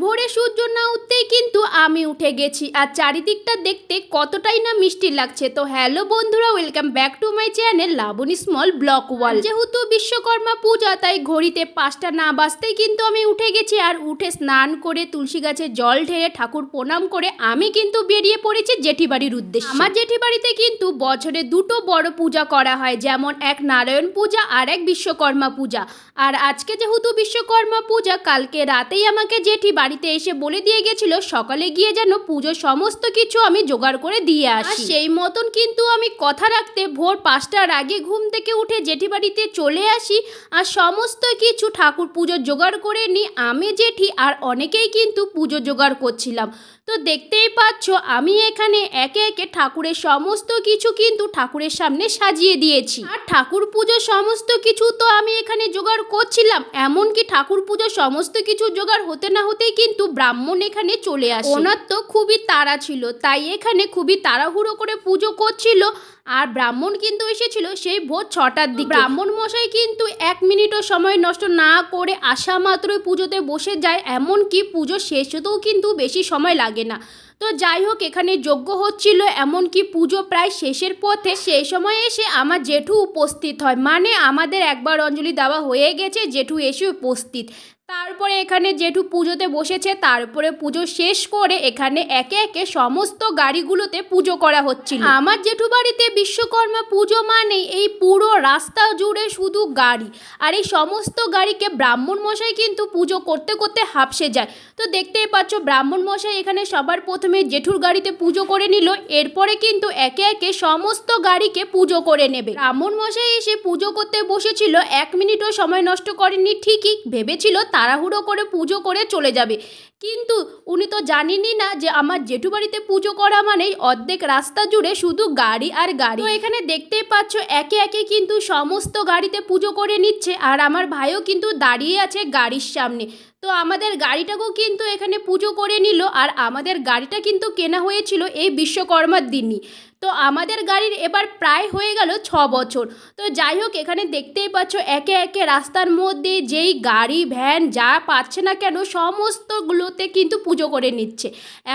ভোরে সূর্য না উঠতেই কিন্তু আমি উঠে গেছি। আর চারিদিকটা দেখতে কতটাই না মিষ্টি লাগছে। তো হ্যালো বন্ধুরা, welcome back to my channel Laboni small block wall যেহেতু বিশ্বকর্মা পূজা, তাই ঘড়িতে পাঁচটা না বাজতেই কিন্তু আমি উঠে গেছি। আর উঠে স্নান করে তুলসী গাছে জল ঢেলে ঠাকুর প্রণাম করে আমি কিন্তু বেরিয়ে পড়েছি জেঠি বাড়ির উদ্দেশ্যে। আমার জেঠি বাড়িতে কিন্তু বছরে দুটো বড় পূজা করা হয়, যেমন এক নারায়ণ পূজা আর এক বিশ্বকর্মা পূজা। আর আজকে যেহেতু বিশ্বকর্মা পূজা, কালকে রাতেই আমাকে জেঠি বাড়িতে এসে বলে দিয়ে গেছিল সকালে গিয়ে যেন পুজোর সমস্ত কিছু আমি জোগাড় করে দিয়ে আসি। সেই মতন কিন্তু আমি কথা রাখতে ভোর পাঁচটার আগে ঘুম থেকে উঠে জেঠি বাড়িতে চলে আসি আর সমস্ত কিছু ঠাকুর পুজো জোগাড় করে নিই। আমি জেঠি আর অনেকেই কিন্তু পুজো জোগাড় করছিলাম। তো দেখতেই পাচ্ছ, আমি এখানে একে একে ঠাকুরের সমস্ত কিছু কিন্তু ঠাকুরের সামনে সাজিয়ে দিয়েছি। আর ঠাকুর পুজোর সমস্ত কিছু তো আমি এখানে জোগাড় করছিলাম, এমনকি ঠাকুর পুজোর সমস্ত কিছু জোগাড় হতে না হতেই কিন্তু ব্রাহ্মণ এখানে চলে আসে। ওনার তো খুবই তাড়া ছিল, তাই এখানে খুবই তাড়াহুড়ো করে পুজো করছিল। আর ব্রাহ্মণ কিন্তু এসেছিল সেই ভোর ছটার দিকে। ব্রাহ্মণ মশাই কিন্তু এক মিনিটও সময় নষ্ট না করে আসা মাত্রই পুজোতে বসে যায়, এমনকি পুজো শেষ হতেও কিন্তু বেশি সময় লাগে না। তো যাই হোক, এখানে যজ্ঞ হচ্ছিল, এমনকি পুজো প্রায় শেষের পথে। সেই সময় এসে আমার জেঠু উপস্থিত হয়। মানে আমাদের একবার অঞ্জলি দেওয়া হয়ে গেছে, জেঠু এসে উপস্থিত। তারপরে এখানে জেঠু পুজোতে বসেছে, তারপরে পুজো শেষ করে এখানে একে একে সমস্ত গাড়িগুলোতে পুজো করা হচ্ছিল। আমার জেঠু বাড়িতে বিশ্বকর্মা পুজো মানে এই পুরো রাস্তা জুড়ে শুধু গাড়ি। আর এই সমস্ত গাড়িকে ব্রাহ্মণ মশাই কিন্তু পুজো করতে করতে হাঁপসে যায়। তো দেখতেই পাচ্ছ ব্রাহ্মণ মশাই এখানে সবার প্রথমে জেঠুর গাড়িতে পুজো করে নিল, এরপরে কিন্তু একে একে সমস্ত গাড়িকে পুজো করে নেবে। ব্রাহ্মণ মশাই এসে পুজো করতে বসেছিল, এক মিনিটও সময় নষ্ট করেননি, ঠিকই ভেবেছিল তাড়াহুড়ো করে পুজো করে চলে যাবে। কিন্তু উনি তো জানেনই না যে আমার জেঠু বাড়িতে পুজো করা মানেই অর্ধেক রাস্তা জুড়ে শুধু গাড়ি আর গাড়ি। তো এখানে দেখতেই পাচ্ছ, একে একে কিন্তু সমস্ত গাড়িতে পুজো করে নিচ্ছে, আর আমার ভাইও কিন্তু দাঁড়িয়ে আছে গাড়ির সামনে। তো আমাদের গাড়িটাকেও কিন্তু এখানে পুজো করে নিল আর আমাদের গাড়িটা কিন্তু কেনা হয়েছিল এই বিশ্বকর্মার দিনই। তো আমাদের গাড়ির এবার প্রায় হয়ে গেল ছ বছর। তো যাই হোক এখানে দেখতেই পাচ্ছ একে একে রাস্তার মধ্যে যেই গাড়ি ভ্যান যা পাচ্ছে না কেন সমস্তগুলোতে কিন্তু পুজো করে নিচ্ছে।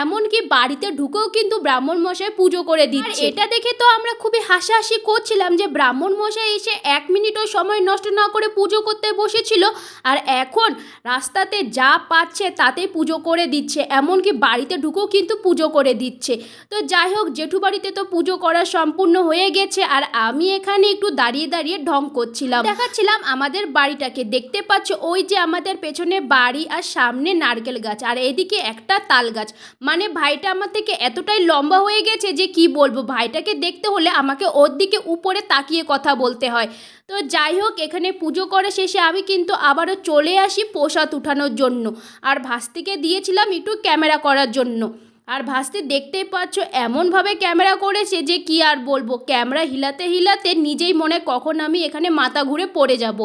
এমনকি বাড়িতে ঢুকেও কিন্তু ব্রাহ্মণ মশাই পুজো করে দিচ্ছে। এটা দেখে তো আমরা খুবই হাসাহাসি করছিলাম যে ব্রাহ্মণ মশাই এসে এক মিনিটও সময় নষ্ট না করে পুজো করতে বসেছিল আর এখন রাস্তাতে যা পাচ্ছে তাতে পুজো করে দিচ্ছে। এমনকি বাড়িতে ঢুকেও কিন্তু পুজো করে দিচ্ছে। তো যাই হোক জেঠু বাড়িতে তো পুজো করা সম্পূর্ণ হয়ে গেছে আর আমি এখানে একটু দাঁড়িয়ে দাঁড়িয়ে ঢং করছিলাম। দেখাচ্ছিলাম আমাদের বাড়িটাকে। দেখতে পাচ্ছ ওই যে আমাদের পেছনে বাড়ি আর সামনে নারকেল গাছ আর এদিকে একটা তাল গাছ। মানে ভাইটা আমার থেকে এতটাই লম্বা হয়ে গেছে যে কি বলব? ভাইটাকে দেখতে হলে আমাকে ওর দিকে উপরে তাকিয়ে কথা বলতে হয়। তো যাই হোক, এখানে পুজো করে শেষে আমি কিন্তু আবারও চলে আসি প্রসাদ উঠানোর জন্য। আর ভাস্তিকে দিয়েছিলাম একটু ক্যামেরা করার জন্য। আর ভাসতে, দেখতেই পাচ্ছ, এমনভাবে ক্যামেরা করেছে যে কি আর বলব। ক্যামেরা হিলাতে হিলাতে নিজেই মনে কখন আমি এখানে মাথা ঘুরে পড়ে যাব।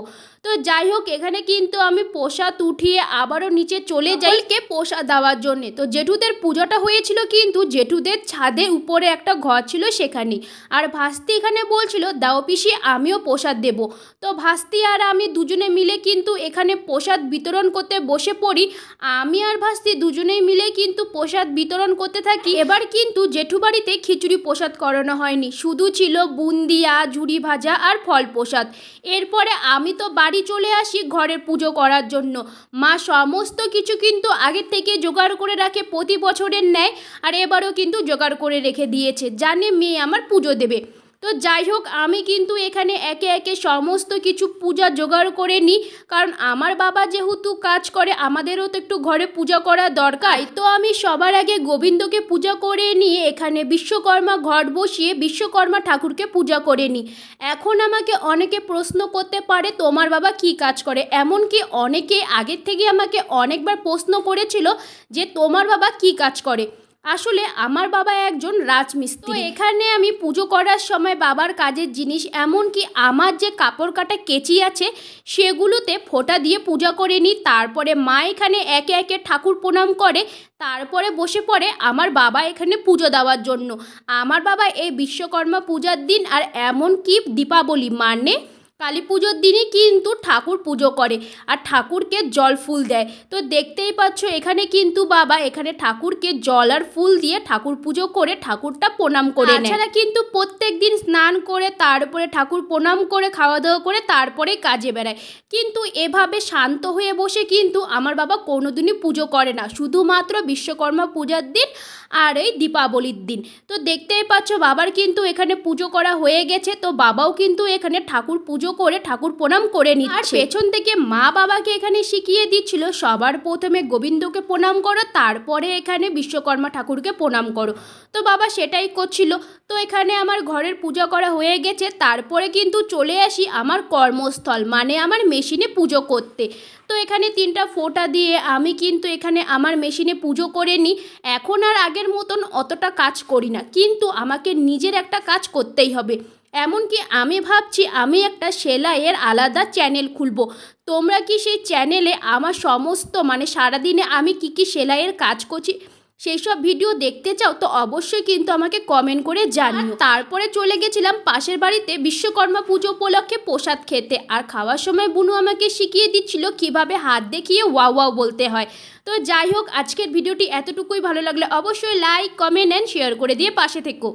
তো যাই হোক, এখানে কিন্তু আমি প্রসাদ উঠিয়ে আবারও নিচে চলে যাই কে প্রসাদ দেওয়ার জন্যে। তো জেঠুদের পুজোটা হয়েছিল কিন্তু জেঠুদের ছাদের উপরে একটা ঘর ছিল সেখানে। আর ভাস্তি এখানে বলছিল, দাও পিসি, আমিও প্রসাদ দেব। তো ভাস্তি আর আমি দুজনে মিলে কিন্তু এখানে প্রসাদ বিতরণ করতে বসে পড়ি। আমি আর ভাস্তি দুজনেই মিলে কিন্তু প্রসাদ বিতরণ করতে থাকি। এবার কিন্তু জেঠু বাড়িতে খিচুড়ি প্রসাদ করানো হয়নি। শুধু ছিল বুন্দিয়া, ঝুড়ি ভাজা আর ফল প্রসাদ। এরপরে আমি তো বাড়ি চলে আসি ঘরের পুজো করার জন্য। মা সমস্ত কিছু কিন্তু আগের থেকে জোগাড় করে রাখে প্রতি বছরের ন্যায়, আর এবারও কিন্তু জোগাড় করে রেখে দিয়েছে। জানে মেয়ে আমার পুজো দেবে। তো যাই হোক, আমি কিন্তু এখানে একে একে সমস্ত কিছু পূজা জোগাড় করে নিই। কারণ আমার বাবা যেহেতু কাজ করে, আমাদেরও তো একটু ঘরে পূজা করা দরকার। তো আমি সবার আগে গোবিন্দকে পূজা করে নিয়ে এখানে বিশ্বকর্মা ঘট বসিয়ে বিশ্বকর্মা ঠাকুরকে পূজা করে নিই। এখন আমাকে অনেকে প্রশ্ন করতে পারে, তোমার বাবা কি কাজ করে? এমনকি অনেকে আগের থেকে আমাকে অনেকবার প্রশ্ন করেছিল যে, তোমার বাবা কি কাজ করে? আসলে আমার বাবা একজন রাজমিস্ত্রি। এখানে আমি পুজো করার সময় বাবার কাজের জিনিস, এমনকি আমার যে কাপড় কাটা কেচি আছে, সেগুলোতে ফোঁটা দিয়ে পূজা করে নিই। তারপরে মা এখানে একে একে ঠাকুর প্রণাম করে। তারপরে বসে পড়ে আমার বাবা এখানে পুজো দেওয়ার জন্য। আমার বাবা এই বিশ্বকর্মা পূজার দিন, আর এমনকি দীপাবলি মানে কালী পুজোর দিনই কিন্তু ঠাকুর পুজো করে আর ঠাকুরকে জল ফুল দেয়। তো দেখতেই পাচ্ছ, এখানে কিন্তু বাবা, এখানে ঠাকুরকে জল আর ফুল দিয়ে ঠাকুর পুজো করে ঠাকুরটা প্রণাম করে তাছাড়া কিন্তু প্রত্যেক দিন স্নান করে, তারপরে ঠাকুর প্রণাম করে খাওয়া দাওয়া করে, তারপরে কাজে বেড়ায়। কিন্তু এভাবে শান্ত হয়ে বসে কিন্তু আমার বাবা কোনোদিনই পুজো করে না। শুধুমাত্র বিশ্বকর্মা পূজার দিন আর এই দীপাবলির দিন। তো দেখতেই পাচ্ছ, বাবার কিন্তু এখানে পুজো করা হয়ে গেছে। তো বাবাও কিন্তু এখানে ঠাকুর পুজো করে ঠাকুর প্রণাম করে নিচ্ছে। আর পেছন থেকে মা বাবাকে এখানে শিখিয়ে দিচ্ছিল সবার প্রথমে গোবিন্দকে প্রণাম করো তারপরে এখানে বিশ্বকর্মা ঠাকুরকে প্রণাম করো। তো বাবা সেটাই করছিল। তো এখানে আমার ঘরের পূজা করা হয়ে গেছে তারপরে কিন্তু চলে আসি আমার কর্মস্থল মানে আমার মেশিনে পুজো করতে। তো এখানে তিনটা ফোঁটা দিয়ে আমি কিন্তু এখানে আমার মেশিনে পুজো করে নিই। এখন আর আগের মতন অতটা কাজ করি না কিন্তু আমাকে নিজের একটা কাজ করতেই হবে। এমনকি আমি ভাবছি আমি একটা সেলাইয়ের আলাদা চ্যানেল খুলবো। তোমরা কি সেই চ্যানেলে আমার সমস্ত মানে সারাদিনে আমি কি কি সেলাইয়ের কাজ করছি সেই সব ভিডিও দেখতে চাও তো অবশ্যই কিন্তু আমাকে কমেন্ট করে জানিও। তারপরে চলে গেছিলাম পাশের বাড়িতে বিশ্বকর্মা পুজো উপলক্ষে প্রসাদ খেতে। আর খাওয়ার সময় বুনু আমাকে শিখিয়ে দিচ্ছিল কীভাবে হাত দেখিয়ে ওয়া ওয়াও বলতে হয়। তো যাই হোক, আজকের ভিডিওটি এতটুকুই। ভালো লাগলে অবশ্যই লাইক কমেন্ট অ্যান্ড শেয়ার করে দিয়ে পাশে থেকো।